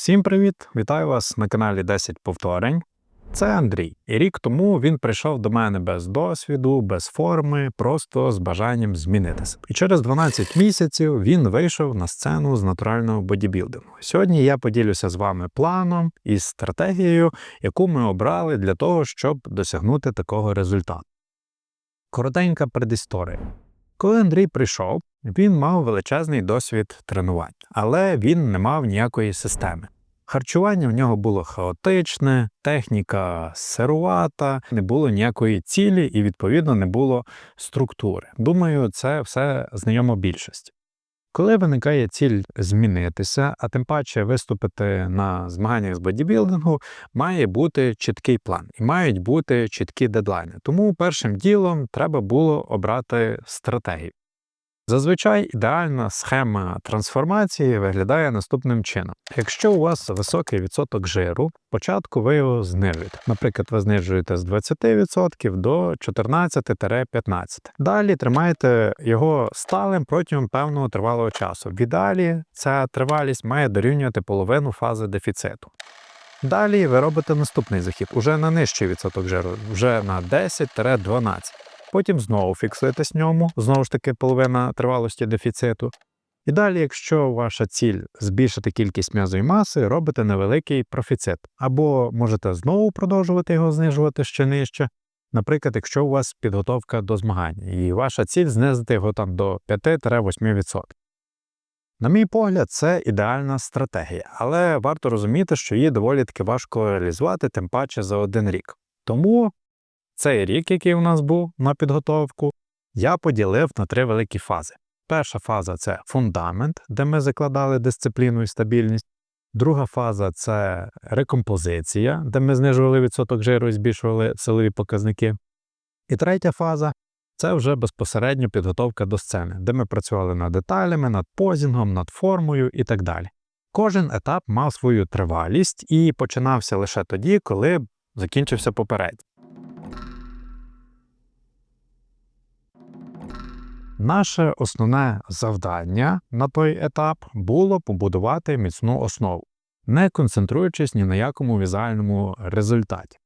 Всім привіт! Вітаю вас на каналі 10 повторень. Це Андрій, і рік тому він прийшов до мене без досвіду, без форми, просто з бажанням змінитися. І через 12 місяців він вийшов на сцену з натурального бодібілдингу. Сьогодні я поділюся з вами планом і стратегією, яку ми обрали для того, щоб досягнути такого результату. Коротенька предісторія. Коли Андрій прийшов, він мав величезний досвід тренувань, але він не мав ніякої системи. Харчування в нього було хаотичне, техніка сирувата, не було ніякої цілі і, відповідно, не було структури. Думаю, це все знайомо більшості. Коли виникає ціль змінитися, а тим паче виступити на змаганнях з бодібілдингу, має бути чіткий план і мають бути чіткі дедлайни. Тому першим ділом треба було обрати стратегію. Зазвичай ідеальна схема трансформації виглядає наступним чином. Якщо у вас високий відсоток жиру, спочатку ви його знижуєте. Наприклад, ви знижуєте з 20% до 14-15%. Далі тримаєте його сталим протягом певного тривалого часу. В ідеалі ця тривалість має дорівнювати половину фази дефіциту. Далі ви робите наступний захід уже на нижчий відсоток жиру, вже на 10-12. Потім знову фіксуєтесь ньому, знову ж таки, половина тривалості дефіциту. І далі, якщо ваша ціль збільшити кількість м'язої маси, робите невеликий профіцит. Або можете знову продовжувати його знижувати ще нижче. Наприклад, якщо у вас підготовка до змагань, і ваша ціль знизити його там до 5-8%. На мій погляд, це ідеальна стратегія, але варто розуміти, що її доволі таки важко реалізувати, тим паче за один рік. Тому цей рік, який у нас був на підготовку, я поділив на три великі фази. Перша фаза це фундамент, де ми закладали дисципліну і стабільність. Друга фаза це рекомпозиція, де ми знижували відсоток жиру і збільшували силові показники. І третя фаза це вже безпосередньо підготовка до сцени, де ми працювали над деталями, над позінгом, над формою і так далі. Кожен етап мав свою тривалість і починався лише тоді, коли закінчився попередній. Наше основне завдання на той етап було побудувати міцну основу, не концентруючись ні на якому візуальному результаті.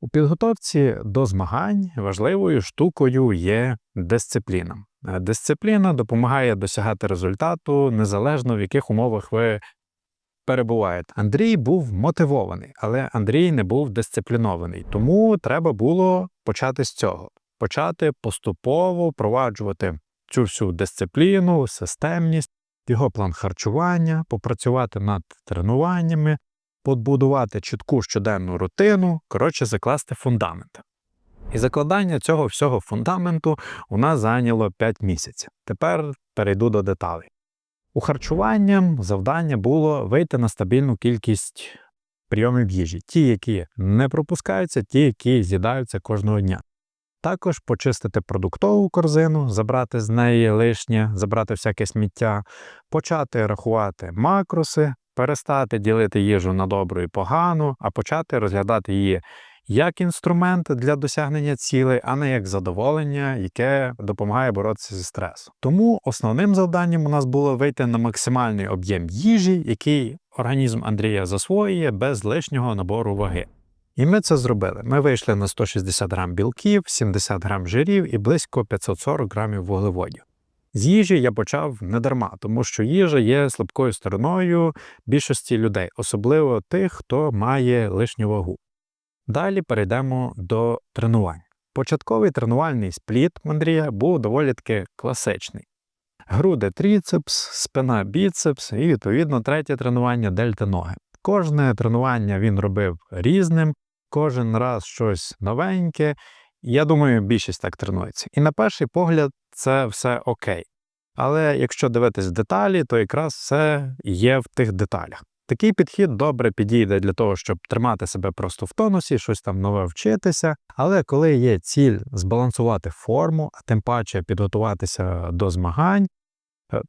У підготовці до змагань важливою штукою є дисципліна. Дисципліна допомагає досягати результату незалежно в яких умовах ви перебуваєте. Андрій був мотивований, але Андрій не був дисциплінований, тому треба було почати з цього почати поступово впроваджувати цю всю дисципліну, системність, його план харчування, попрацювати над тренуваннями, побудувати чітку щоденну рутину, коротше, закласти фундамент. І закладання цього всього фундаменту у нас зайняло 5 місяців. Тепер перейду до деталей. У харчуванні завдання було вийти на стабільну кількість прийомів їжі, ті, які не пропускаються, ті, які з'їдаються кожного дня. Також почистити продуктову корзину, забрати з неї лишнє, забрати всяке сміття, почати рахувати макроси, перестати ділити їжу на добру і погану, а почати розглядати її як інструмент для досягнення цілей, а не як задоволення, яке допомагає боротися зі стресом. Тому основним завданням у нас було вийти на максимальний об'єм їжі, який організм Андрія засвоює без лишнього набору ваги. І ми це зробили. Ми вийшли на 160 грам білків, 70 грам жирів і близько 540 грамів вуглеводів. З їжі я почав не дарма, тому що їжа є слабкою стороною більшості людей, особливо тих, хто має лишню вагу. Далі перейдемо до тренувань. Початковий тренувальний спліт Андрія був доволі таки класичний. Груди тріцепс, спина біцепс і, відповідно, третє тренування дельта ноги. Кожне тренування він робив різним, кожен раз щось новеньке. Я думаю, більшість так тренується. І на перший погляд, це все окей. Але якщо дивитись деталі, то якраз все є в тих деталях. Такий підхід добре підійде для того, щоб тримати себе просто в тонусі, щось там нове вчитися. Але коли є ціль збалансувати форму, а тим паче підготуватися до змагань,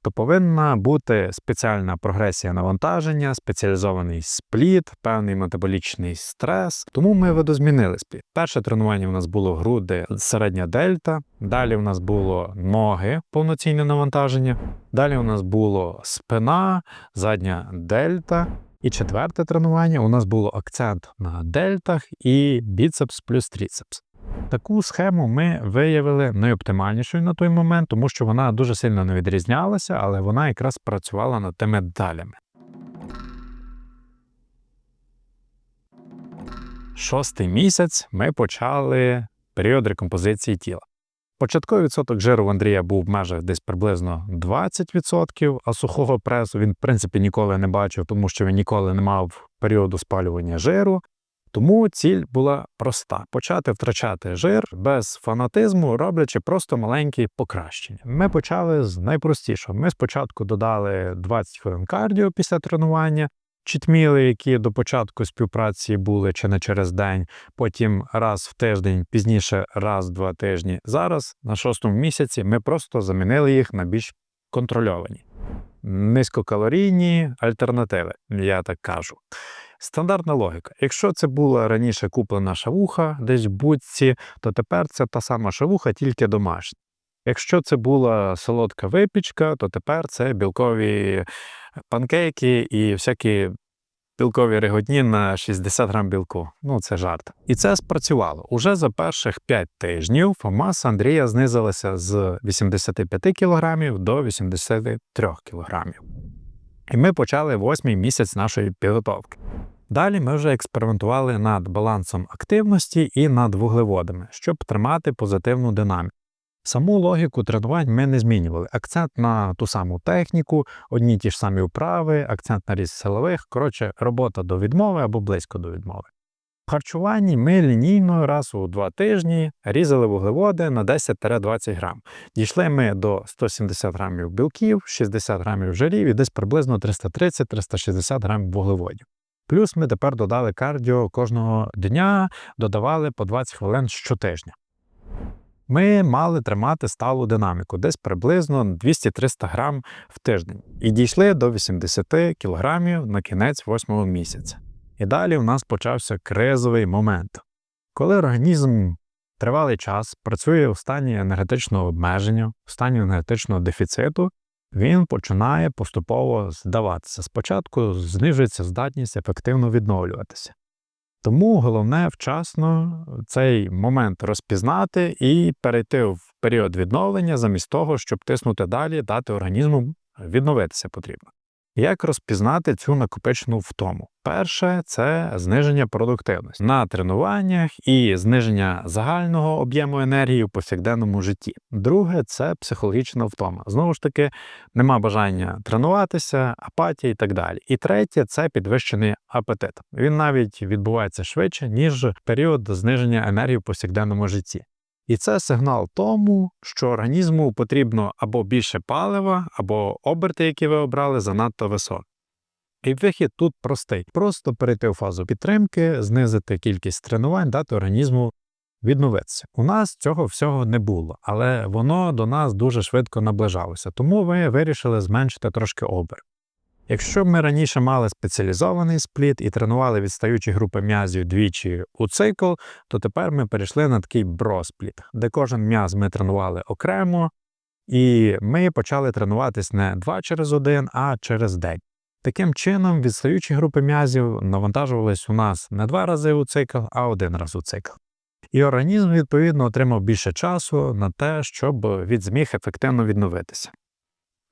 то повинна бути спеціальна прогресія навантаження, спеціалізований спліт, певний метаболічний стрес. Тому ми видозмінили спліт. Перше тренування у нас було груди, середня дельта. Далі у нас було ноги, повноцінне навантаження. Далі у нас було спина, задня дельта. І четверте тренування у нас було акцент на дельтах і біцепс плюс тріцепс. Таку схему ми виявили найоптимальнішою на той момент, тому що вона дуже сильно не відрізнялася, але вона якраз працювала над тими деталями. Шостий місяць ми почали період рекомпозиції тіла. Початковий відсоток жиру в Андрія був в межах десь приблизно 20%, а сухого пресу він, в принципі, ніколи не бачив, тому що він ніколи не мав періоду спалювання жиру. Тому ціль була проста: почати втрачати жир без фанатизму, роблячи просто маленькі покращення. Ми почали з найпростішого. Ми спочатку додали 20 хвилин кардіо після тренування, чітміли, які до початку співпраці були чи не через день, потім раз в тиждень, пізніше раз в два тижні. Зараз на шостому місяці ми просто замінили їх на більш контрольовані. Низькокалорійні альтернативи, я так кажу. Стандартна логіка. Якщо це була раніше куплена шавуха десь в будці, то тепер це та сама шавуха, тільки домашня. Якщо це була солодка випічка, то тепер це білкові панкейки і всякі білкові реготні на 60 грам білку. Ну, це жарт. І це спрацювало. Уже за перших 5 тижнів маса Андрія знизилася з 85 кг до 83 кг. І ми почали восьмий місяць нашої підготовки. Далі ми вже експериментували над балансом активності і над вуглеводами, щоб тримати позитивну динаміку. Саму логіку тренувань ми не змінювали. Акцент на ту саму техніку, одні ті ж самі вправи, акцент на ріст силових, коротше, робота до відмови або близько до відмови. В харчуванні ми лінійно раз у два тижні різали вуглеводи на 10-20 грам. Дійшли ми до 170 грамів білків, 60 грамів жирів і десь приблизно 330-360 грамів вуглеводів. Плюс ми тепер додали кардіо кожного дня, додавали по 20 хвилин щотижня. Ми мали тримати сталу динаміку, десь приблизно 200-300 грам в тиждень, і дійшли до 80 кілограмів на кінець восьмого місяця. І далі у нас почався кризовий момент, коли організм тривалий час працює у стані енергетичного обмеження, в стані енергетичного дефіциту, він починає поступово здаватися. Спочатку знижується здатність ефективно відновлюватися. Тому головне вчасно цей момент розпізнати і перейти в період відновлення, замість того, щоб тиснути далі, дати організму відновитися потрібно. Як розпізнати цю накопичену втому? Перше це зниження продуктивності на тренуваннях і зниження загального об'єму енергії в повсякденному житті. Друге це психологічна втома. Знову ж таки, нема бажання тренуватися, апатія і так далі. І третє це підвищений апетит. Він навіть відбувається швидше, ніж період зниження енергії в повсякденному житті. І це сигнал тому, що організму потрібно або більше палива, або оберти, які ви обрали, занадто високі. І вихід тут простий: просто перейти у фазу підтримки, знизити кількість тренувань, дати організму відновитися. У нас цього всього не було, але воно до нас дуже швидко наближалося, тому ми вирішили зменшити трошки оберт. Якщо ми раніше мали спеціалізований спліт і тренували відстаючі групи м'язів двічі у цикл, то тепер ми перейшли на такий броспліт, де кожен м'яз ми тренували окремо, і ми почали тренуватись не два через один, а через день. Таким чином, відстаючі групи м'язів навантажувались у нас не два рази у цикл, а один раз у цикл. І організм, відповідно, отримав більше часу на те, щоб від зміг ефективно відновитися.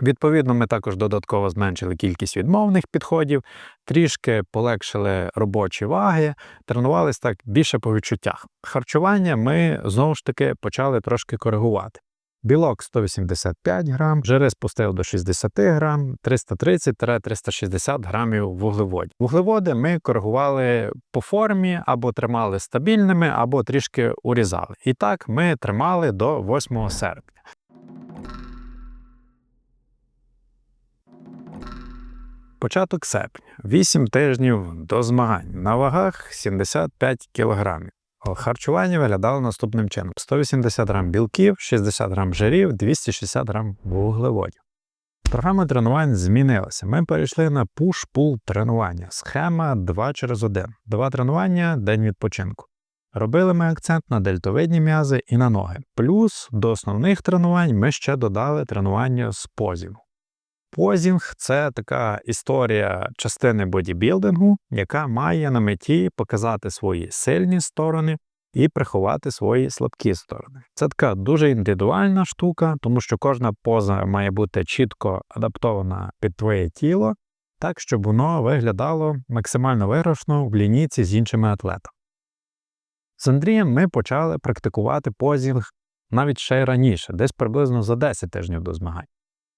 Відповідно, ми також додатково зменшили кількість відмовних підходів, трішки полегшили робочі ваги, тренувалися так більше по відчуттях. Харчування ми знову ж таки почали трошки коригувати. Білок 185 грам, жири спустив до 60 грам, 330-360 грамів вуглеводів. Вуглеводи ми коригували по формі, або тримали стабільними, або трішки урізали. І так ми тримали до 8 серпня. Початок серпня. 8 тижнів до змагань. На вагах 75 кг. Харчування виглядало наступним чином: 180 грам білків, 60 грам жирів, 260 грам вуглеводів. Програма тренувань змінилася. Ми перейшли на пуш-пул тренування. Схема 2 через 1. Два тренування, день відпочинку. Робили ми акцент на дельтовидні м'язи і на ноги. Плюс до основних тренувань ми ще додали тренування з позів. Позінг це така історія частини бодібілдингу, яка має на меті показати свої сильні сторони і приховати свої слабкі сторони. Це така дуже індивідуальна штука, тому що кожна поза має бути чітко адаптована під твоє тіло, так щоб воно виглядало максимально виграшно в лінійці з іншими атлетами. З Андрієм ми почали практикувати позінг навіть ще й раніше, десь приблизно за 10 тижнів до змагань.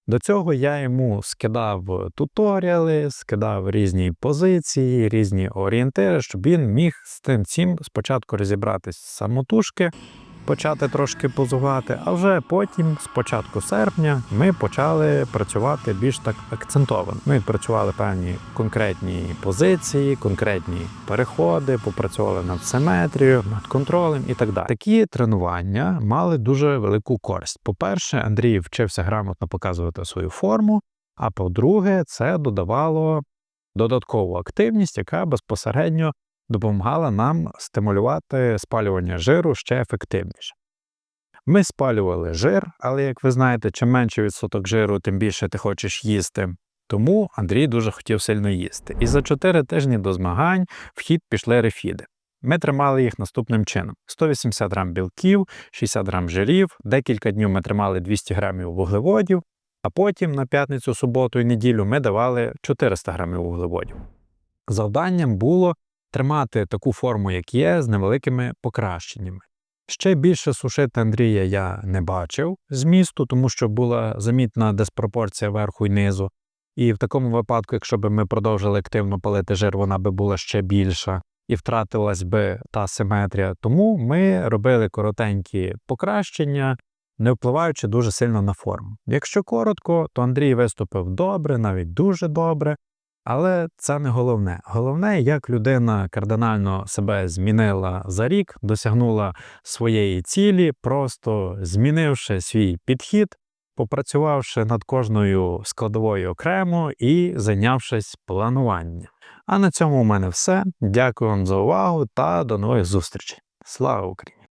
До цього я йому скидав туторіали, скидав різні позиції, різні орієнтири, щоб він міг з тим цим спочатку розібратись самотужки, почати трошки позувати, а вже потім, з початку серпня, ми почали працювати більш так акцентовано. Ми відпрацювали певні конкретні позиції, конкретні переходи, попрацювали над симетрією, над контролем і так далі. Такі тренування мали дуже велику користь. По-перше, Андрій вчився грамотно показувати свою форму. А по-друге, це додавало додаткову активність, яка безпосередньо допомагала нам стимулювати спалювання жиру ще ефективніше. Ми спалювали жир, але, як ви знаєте, чим менше відсоток жиру, тим більше ти хочеш їсти. Тому Андрій дуже хотів сильно їсти. І за 4 тижні до змагань в хід пішли рефіди. Ми тримали їх наступним чином: 180 грам білків, 60 грам жирів, декілька днів ми тримали 200 грамів вуглеводів, а потім на п'ятницю, суботу і неділю ми давали 400 грамів вуглеводів. Завданням було тримати таку форму, як є, з невеликими покращеннями. Ще більше сушити Андрія я не бачив з місту, тому що була замітна диспропорція верху і низу. І в такому випадку, якщо б ми продовжили активно палити жир, вона би була ще більша і втратилась би та симетрія. Тому ми робили коротенькі покращення, не впливаючи дуже сильно на форму. Якщо коротко, то Андрій виступив добре, навіть дуже добре. Але це не головне. Головне, як людина кардинально себе змінила за рік, досягнула своєї цілі, просто змінивши свій підхід, попрацювавши над кожною складовою окремо і зайнявшись плануванням. А на цьому у мене все. Дякую вам за увагу та до нових зустрічей. Слава Україні!